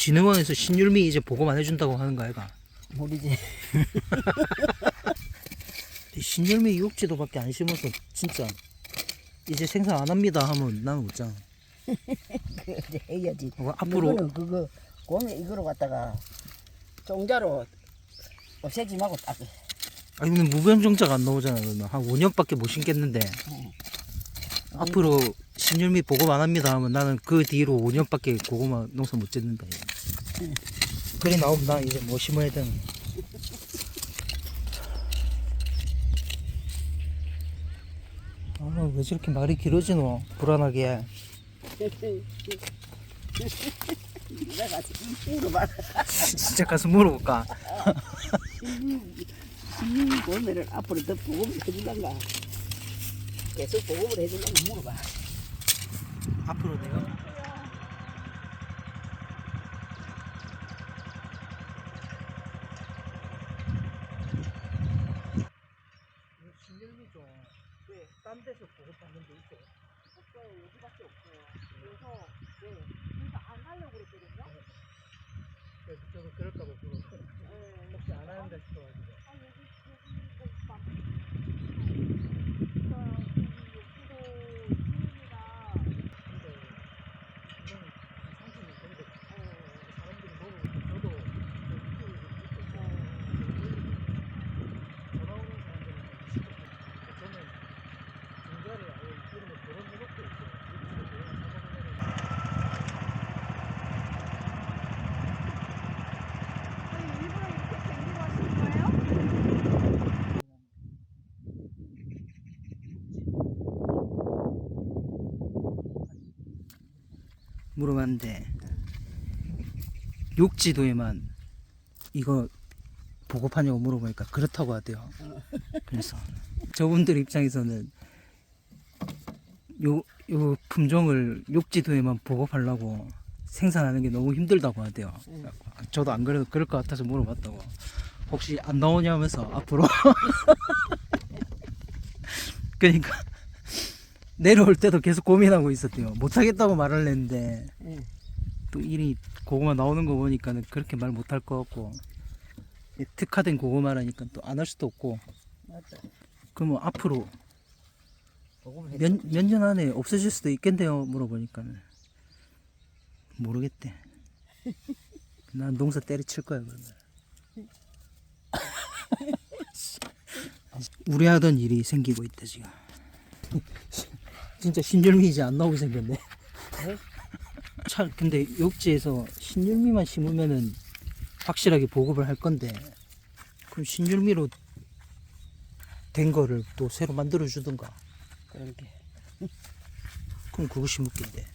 진흥원에서 신율미 이제 보고만 해준다고 하는 거 아이가? 모르지. 신율미 육지도밖에 안 심어서 진짜 이제 생산 안 합니다 하면 나는 웃잖아. 그래 해야지. 어, 앞으로 이거는 그거 공에 이거로 갖다가 종자로 없애지 말고 딱. 아니 근데 무변종자가 안 나오잖아 그러면 한 5년밖에 못 심겠는데 앞으로 신율미 보급 안 합니다 하면 나는 그 뒤로 5년밖에 고구마 농사 못 짓는다 이거. 그래 나오면 나 이제 뭐 심어야 되는 아 왜 저렇게 말이 길어지노 불안하게. 진짜 가서 물어볼까 이 공매를 앞으로 더 보급을 해줄란가. 계속 보급을 해줄란가 물어봐. 앞으로 내가 신경이 좀딴 데서 보급받는 데 있어 없어요. 여기밖에 없어요. 그래서 네, 그래서 안 하려고 그랬거든요. 그래서 저도 그럴까 봐 물어 네. 혹시 안 하는다 싶어가지고 아 여기 여기 뭐 막. 그러니까 여기 욕구도 기운이나 근데 이건 상품이 근데 사람들이 먹으고 저도 저 유튜브에서 듣고 있고 전화 오는 사람들은 진짜 저는 중자를 아예 이름을 걸어놓고 있어요 유튜브에 전화 사먹으면 아니 일부러 이렇게 댕기고 하시는 거예요? 물어봤는데 욕지도에만 이거 보급하냐고 물어보니까 그렇다고 하대요. 그래서 저분들 입장에서는 요, 요 품종을 욕지도에만 보급하려고 생산하는 게 너무 힘들다고 하대요. 저도 안 그래도 그럴 것 같아서 물어봤다고. 혹시 안 나오냐면서 앞으로. 그러니까 내려올 때도 계속 고민하고 있었대요. 못 하겠다고 말을 했는데 응. 또 일이 고구마 나오는 거 보니까는 그렇게 말 못 할 것 같고 이 특화된 고구마라니까 또 안 할 수도 없고 맞아. 그러면 앞으로 보급을 몇몇 년 안에 없어질 수도 있겠네요 물어보니까는 모르겠대 난 농사 때려칠 거야 그러면 우려하던 일이 생기고 있다 지금 진짜 신절미 이제 안 나오게 생겼네. 차 근데 욕지에서 신율미만 심으면은 확실하게 보급을 할 건데 그럼 신율미로 된 거를 또 새로 만들어 주던가. 그렇게. 그럼 그거 심을겠데